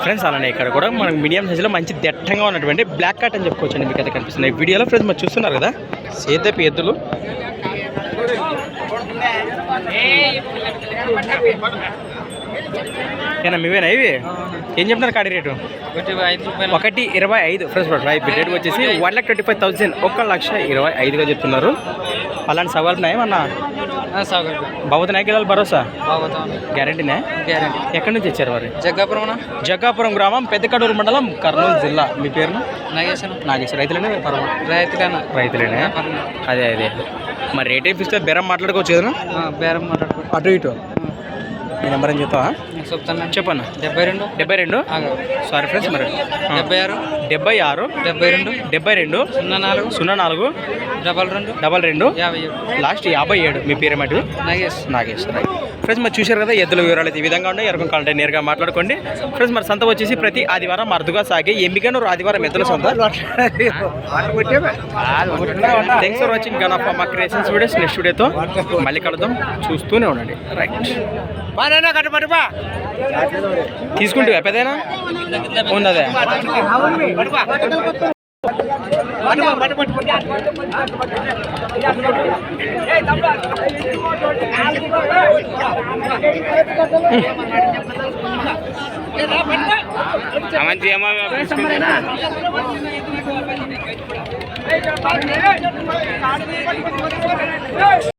Friends అలానే ఇక్కడ కూడా మనకు మీడియం సైజులో మంచి దట్టంగా ఉన్నటువంటి బ్లాక్ కట్ అని చెప్పుకోవచ్చండి మీకు అయితే కనిపిస్తుంది వీడియోలో ఫ్రెండ్స్ మరి చూస్తున్నారు కదా సేదపి ఎద్దులు. ఏనా మీవేనా ఇవి? ఏం చెప్తున్నారు కాడి రేటు? ఒకటి ఇరవై ఐదు. ఫ్రెండ్స్ రైట్ రేట్ వచ్చేసి one lakh twenty five thousand. ఒక లక్ష ఇరవై ఐదుగా చెప్తున్నారు. అలాంటి సవాళ్ళు ఉన్నాయి ఏమన్నా? సౌకర్యం బాబుతో నాయకులు భరోసా? గ్యారంటీనే గ్యారంటీ ఎక్కడి నుంచి వచ్చారు వారు? జగ్గాపురం జగ్గాపురం గ్రామం పెద్దకడూరు మండలం కర్నూలు జిల్లా. మీ పేరును? నాగేశ్వరం. నాగేశ్వర. రైతులేనే వ్యాపారం? రైతులన్నా రైతులేనే? అదే అదే. మరి రేట్ ఇస్తే బేరం మాట్లాడుకోవచ్చు కదా బేరం మాట్లాడుకో అటు ఇటు? మీ నెంబర్ ఏం చెప్తావా చెప్తాను. చెప్పన్న. డెబ్బై రెండు. డెబ్బై రెండు? సారీ ఫ్రెండ్స్ మరి. డెబ్బై ఆరు. డెబ్బై ఆరు. డెబ్బై రెండు. డెబ్బై రెండు. సున్నా నాలుగు. సున్నా నాలుగు. డబల్ రెండు. డబల్ రెండు. యాభై ఏడు. లాస్ట్ యాభై ఏడు. మీ పేరు ఏమిటి నాగేష్. నాగేష్ రైట్ ఫ్రెండ్స్ మరి చూశారు కదా ఎద్దుల వివరాలు అయితే ఈ విధంగా ఉన్నాయి. ఎవరికి కావాలంటే నేరుగా మాట్లాడుకోండి. ఫ్రెండ్స్ మరి సంత వచ్చేసి ప్రతి ఆదివారం అరుదుగా సాగే ఎంపికనూరు ఆదివారం ఎద్దుల సంత. Thanks for watching gun of మా క్రియేషన్స్ వీడియోస్ నెక్స్ట్ వీడియోతో మళ్ళీ కలుద్దాం. చూస్తూనే ఉండండి. రైట్ తీసుకుంటే పెద్దనా ఉన్నదే. అమంతి ఏమో